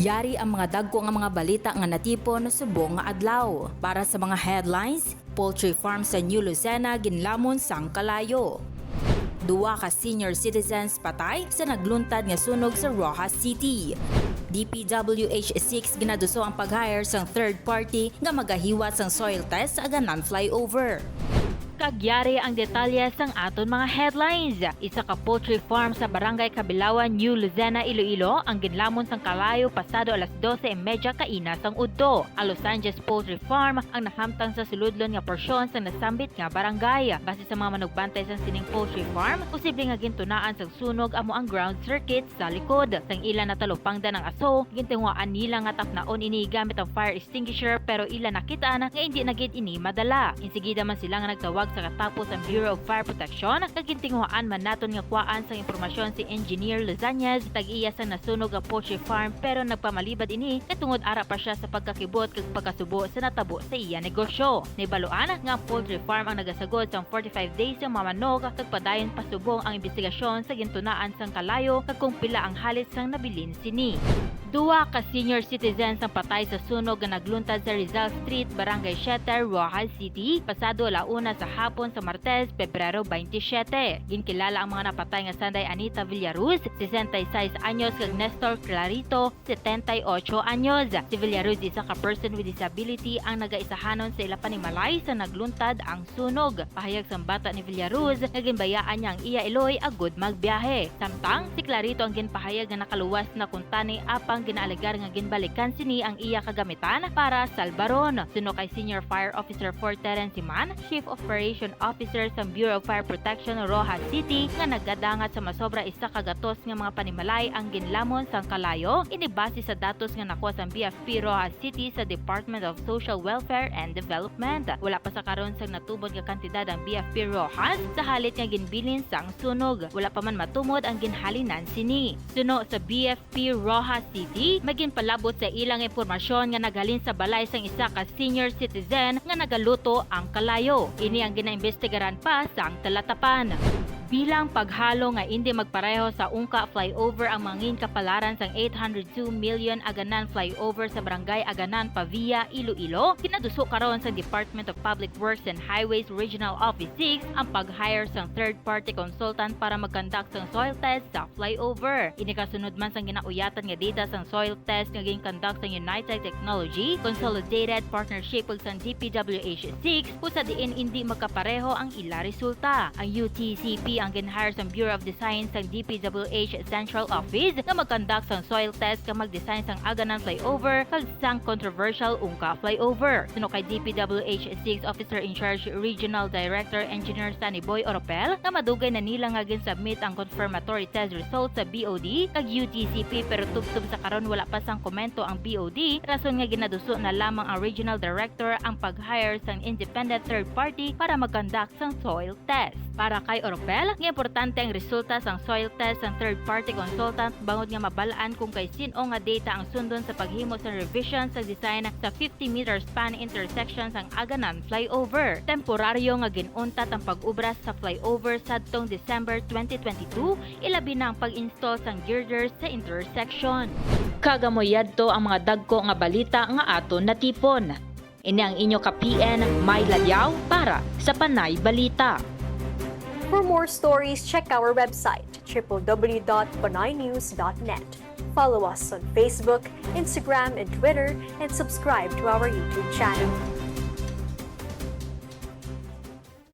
Yari ang mga dagko nga mga balita nga natipon subong nga adlaw. Para sa mga headlines, poultry farm sa New Lucena ginlamon sang kalayo. Duwa ka senior citizens patay sa nagluntad nga sunog sa Rojas City. DPWH6 ginaduso ang pag-hire sang third party nga magahiwat sang soil test sa Aganan flyover. Kagyari ang detalye sang aton mga headlines. Isa ka poultry farm sa Barangay Kabilawan, New Luzena, Iloilo ang ginlamon sang kalayo pasado alas 12.30 kaina sang udto. Ang Los Angeles Poultry Farm ang nahamtang sa suludlon nga porsyon sang nasambit nga barangay. Base sa mga manugbantay sa sining poultry farm, posible nga gintunaan sang sunog amo ang ground circuit sa likod. Sang ila natalupangda ng aso, gintinguaan nila nga tapnaon ini gamit ang fire extinguisher pero ila nakitaan nga hindi na gid ini madala. Insigida man sila nga nagtawag sa katapos ang Bureau of Fire Protection kagintinguhaan man naton nga kuaan sang impormasyon si Engineer Lazañez tag-iya sa nasunog nga poultry farm pero nagpamalibad ini katungod ara pa siya sa pagkakibot kag pagkasubo sa natabo sa iya negosyo. Nibaluan nga ang poultry farm ang nagasagod sang 45 days sa mamanog kag padayon pasubong ang investigasyon sa gintunaan sang kalayo kag kung pila ang halit sang nabilin sini. Duwa ka senior citizens ang patay sa sunog nga nagluntad sa Rizal Street, Barangay 7, Rojas City, pasado alauna sa hapon sa Martes, Pebrero 27. Ginkilala ang mga napatay nga sanday Anita Villaruz, 66 anyos kag Nestor Clarito, 78 anyos. Si Villaruz isa ka person with disability ang nagaisahanon sa ila panimalay sa nagluntad ang sunog. Pahayag sa bata ni Villaruz, naging bayaan niya ang iya iloy agud magbiyahe. Samtang si Clarito ang ginpahayag nga nakaluwas na kuntani apang ginaalegar nga ginbalikan sini ang iya kagamitan para salbaron. Suno kay Senior Fire Officer for Terence Man, Chief Operation Officer sa Bureau of Fire Protection Rojas City nga nagadangat sa masobra isa kagatos nga mga panimalay ang ginlamon sang kalayo inibase sa datos nga nakuha sa BFP Rojas City sa Department of Social Welfare and Development. Wala pa sa karon sang natubod nga kantidad ang BFP Rojas sa halit nga ginbilin sang sunog. Wala pa man matumod ang ginhalinan sini. Suno sa BFP Rojas City, maging palabot sa ilang impormasyon nga naghalin sa balay sang isa ka senior citizen nga nagaluto ang kalayo. Ini ang ginaimbestigaran pa sang talatapan. Bilang paghalo nga hindi magpareho sa Ungka flyover ang mangin kapalaran sang 802 million Aganan flyover sa Barangay Aganan, Pavia, Iloilo, kinaduso karon sa Department of Public Works and Highways Regional Office 6 ang pag-hire sang third-party consultant para mag-conduct sang soil test sa flyover. Ini kasunod man sang ginauyatan nga data sang soil test nga gin-conduct sang United Technology Consolidated Partnership ug sang DPWH6 kung sa diin hindi magkapareho ang ila resulta. Ang UTCP ang gin-hire sa Bureau of Design sa DPWH Central Office nga mag-conduct sang soil test nga mag-design sang Aganan flyover kag sang controversial Ungka flyover. Suno kay DPWH 6 Officer in Charge Regional Director Engineer Sunny Boy Oropel nga madugay na nila nga gin-submit ang confirmatory test results sa BOD kag UTCP pero tubtub sa karon wala pa sang komento ang BOD rason nga ginaduso na lamang ang Regional Director ang pag-hire sang independent third party para mag-conduct sang soil test. Para kay Oropel, nga importante ang resulta sang soil test sang third party consultant bangod nga mabalaan kung kay sino nga data ang sundon sa paghimo sa revision sa design sa 50 meter span intersection sang Aganan flyover. Temporaryo nga ginuntat ang pag-ubra sa flyover sadtong December 2022, ilabi na ang pag-install sang girders sa intersection. Kagamoyadto ang mga dagko nga balita nga aton natipon. Ini ang inyo ka PN May Ladyaw para sa Panay Balita. For more stories, check our website www.panaynews.net. Follow us on Facebook, Instagram, and Twitter, and subscribe to our YouTube channel.